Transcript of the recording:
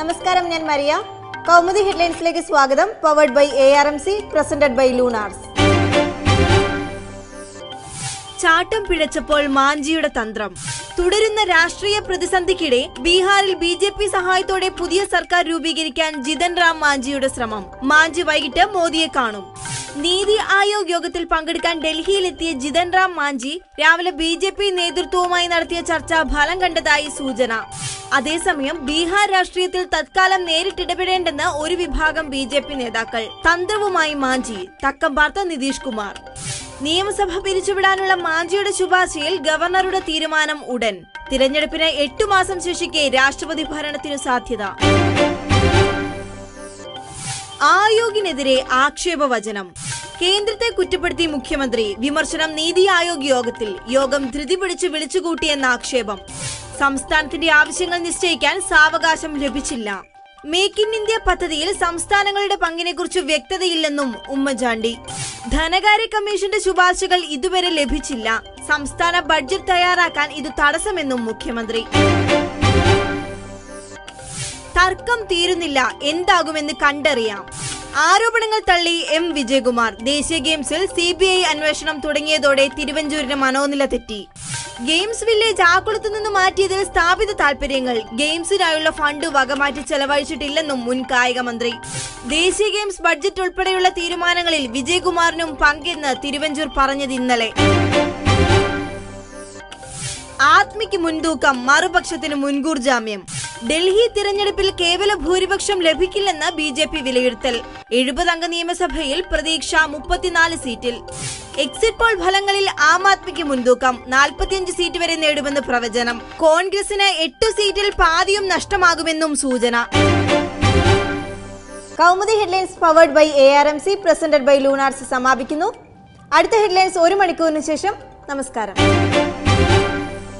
നമസ്കാരം ഞാൻ മരിയ. കൗമുദി ഹെഡ്ലൈൻസിലേക്ക് സ്വാഗതം. Powered by A R M C presented by Lunars ചാട്ടം പിഴച്ചപ്പോൾ മാഞ്ചിയുടെ തന്ത്രം. തുടരുന്ന രാഷ്ട്രീയ പ്രതിസന്ധിക്കിടെ ബീഹാറിൽ ബി ജെ പി സഹായത്തോടെ പുതിയ സർക്കാർ രൂപീകരിക്കാൻ ജിതൻ റാം മാഞ്ചിയുടെ ശ്രമം. മാഞ്ചി വൈകിട്ട് മോദിയെ കാണും. നീതി ആയോഗ് യോഗത്തിൽ പങ്കെടുക്കാൻ ഡൽഹിയിലെത്തിയ ജിതൻ റാം മാഞ്ചി രാവിലെ ബി നേതൃത്വവുമായി നടത്തിയ ചർച്ച ഫലം കണ്ടതായി സൂചന. അതേസമയം ബീഹാർ രാഷ്ട്രീയത്തിൽ തത്കാലം നേരിട്ടിടപെടേണ്ടെന്ന് ഒരു വിഭാഗം ബി ജെ പി നേതാക്കൾ. തന്ത്രവുമായി മാഞ്ചി തക്കം പാർത്ത നിതീഷ് കുമാർ. നിയമസഭ പിരിച്ചുവിടാനുള്ള മാഞ്ചിയുടെ ശുപാർശയിൽ ഗവർണറുടെ തീരുമാനം ഉടൻ. തിരഞ്ഞെടുപ്പിന് എട്ടു മാസം ശേഷിക്കെ രാഷ്ട്രപതി ഭരണത്തിനു സാധ്യത. ആയോഗിനെതിരെ ആക്ഷേപവചനം. കേന്ദ്രത്തെ കുറ്റപ്പെടുത്തി മുഖ്യമന്ത്രി. വിമർശനം നീതി ആയോഗ് യോഗത്തിൽ. യോഗം ധൃതി പിടിച്ച് വിളിച്ചുകൂട്ടിയെന്ന ആക്ഷേപം. സംസ്ഥാനത്തിന്റെ ആവശ്യങ്ങൾ നിശ്ചയിക്കാൻ സാവകാശം ലഭിച്ചില്ല. മേക്ക് ഇൻ ഇന്ത്യ പദ്ധതിയിൽ സംസ്ഥാനങ്ങളുടെ പങ്കിനെക്കുറിച്ച് വ്യക്തതയില്ലെന്നും ഉമ്മൻചാണ്ടി. ധനകാര്യ കമ്മീഷന്റെ ശുപാർശകൾ ഇതുവരെ ലഭിച്ചില്ല. സംസ്ഥാന ബഡ്ജറ്റ് തയ്യാറാക്കാൻ ഇത് തടസ്സമെന്നും മുഖ്യമന്ത്രി. തർക്കം തീരുന്നില്ല. എന്താകുമെന്ന് കണ്ടറിയാം. ആരോപണങ്ങൾ തള്ളി എം വിജയകുമാർ. ദേശീയ ഗെയിംസിൽ സി ബി ഐ അന്വേഷണം തുടങ്ങിയതോടെ തിരുവഞ്ചൂരിന് മനോനില തെറ്റി. ഗെയിംസ് വില്ലേജ് ആക്കുളത്തു നിന്ന് മാറ്റിയതിൽ സ്ഥാപിത താൽപര്യങ്ങൾ ഗെയിംസിനായുള്ള ഫണ്ട് വകമാറ്റി ചെലവഴിച്ചിട്ടില്ലെന്നും മുൻ കായിക മന്ത്രി. ദേശീയ ഗെയിംസ് ബഡ്ജറ്റ് ഉൾപ്പെടെയുള്ള തീരുമാനങ്ങളിൽ വിജയകുമാറിനും പങ്കെന്ന് തിരുവഞ്ചൂർ പറഞ്ഞത് ഇന്നലെ. ആത്മിക്ക് മുൻതൂക്കം മറുപക്ഷത്തിന് മുൻകൂർ ജാമ്യം. ഡൽഹി തിരഞ്ഞെടുപ്പിൽ കേവല ഭൂരിപക്ഷം ലഭിക്കില്ലെന്ന് ബി ജെ പി വിലയിരുത്തൽ. എഴുപതംഗ നിയമസഭയിൽ പ്രതീക്ഷ മുപ്പത്തിനാല് സീറ്റിൽ. എക്സിറ്റ് പോൾ ഫലങ്ങളിൽ ആം ആദ്മിക്ക് മുൻതൂക്കം നാൽപ്പത്തിയഞ്ച് സീറ്റ് വരെ നേടുമെന്ന് പ്രവചനം. കോൺഗ്രസിന് എട്ട് സീറ്റിൽ പാതിയും നഷ്ടമാകുമെന്നും സൂചന. Kaumudi headlines powered by A R M C presented by Lunars സമാപിക്കുന്നു. അടുത്ത ഹെഡ്ലൈൻസ് ഒരു മണിക്കൂറിന് ശേഷം നമസ്കാരം.